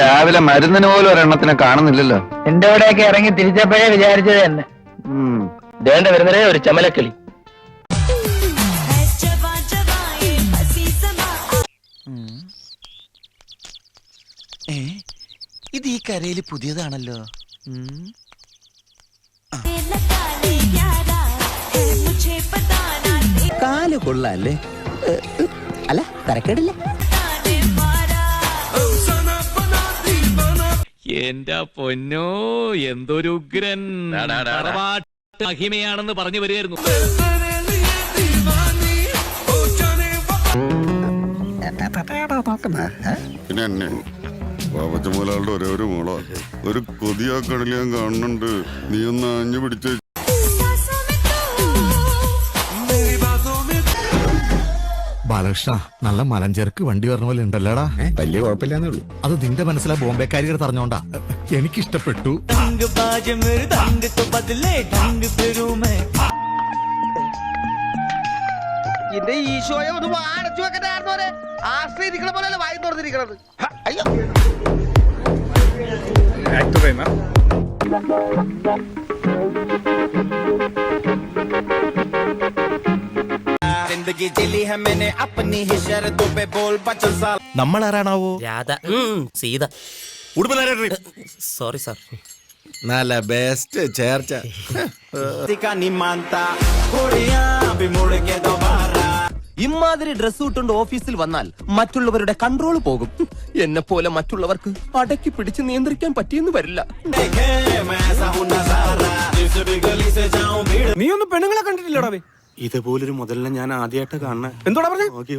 രാവിലെ മരുന്നിന് പോലും ഒരെണ്ണത്തിനെ കാണുന്നില്ലല്ലോ. എന്റെ അവിടെയൊക്കെ ഇറങ്ങി തിരിച്ചപ്പോഴേ വിചാരിച്ചത് തന്നെ. വേണ്ട വരുന്നതേ ഒരു ചമലക്കിളി. ഇത് ഈ കരയിൽ പുതിയതാണല്ലോ. കാൽ കൊള്ളാല്ലേ? അല്ല തരക്കേടില്ലേ. എന്റെ പൊന്നോ എന്തൊരു ഉഗ്രൻ. തറവാട്ട് മഹിമയാണെന്ന് പറഞ്ഞു വരികയായിരുന്നു. പിന്നെ എന്നെ പാപ്പച്ച മുതലാളുടെ ഒരേ ഒരു മോളാ. ഒരു കൊതിയാ കടൽ കാണുന്നുണ്ട്. നീ ഒന്ന് ആഞ്ഞു പിടിച്ച്. ബാലകൃഷ്ണ നല്ല മലഞ്ചേർക്ക് വണ്ടി പറഞ്ഞ പോലെ ഉണ്ടല്ലടാ? വലിയ കുഴപ്പമില്ലാന്നേ ഉള്ളൂ അത് നിന്റെ മനസ്സിലാ ബോംബെക്കാരികൾ പറഞ്ഞോണ്ടാ എനിക്കിഷ്ടപ്പെട്ടു. എന്റെ ഈശോയെ ഒന്ന് വാടച്ചു വെക്കണ്ടായിരുന്നോരെ ആശ്രയിരിക്കണ പോലെ വായി തുറന്നിരിക്കണത്. അയ്യോ നമ്മൾ ആരാണാവോ? രാധ സീത. സോറി സാർ നല്ല ബെസ്റ്റ് ചേർച്ച. ഇമാതിരി ഡ്രസ് ഇട്ടുകൊണ്ട് ഓഫീസിൽ വന്നാൽ മറ്റുള്ളവരുടെ കൺട്രോൾ പോകും. എന്നെ പോലെ മറ്റുള്ളവർക്ക് അടക്കി പിടിച്ച് നിയന്ത്രിക്കാൻ പറ്റിയെന്ന് വരില്ല. നീ ഒന്ന് പെണ്ണുങ്ങളെ കണ്ടിട്ടില്ലടാ ഇതുപോലൊരു മുതലിനെ ഞാൻ ആദ്യമായിട്ട് കാണണേ എന്തോടാ പറഞ്ഞു? നോക്കി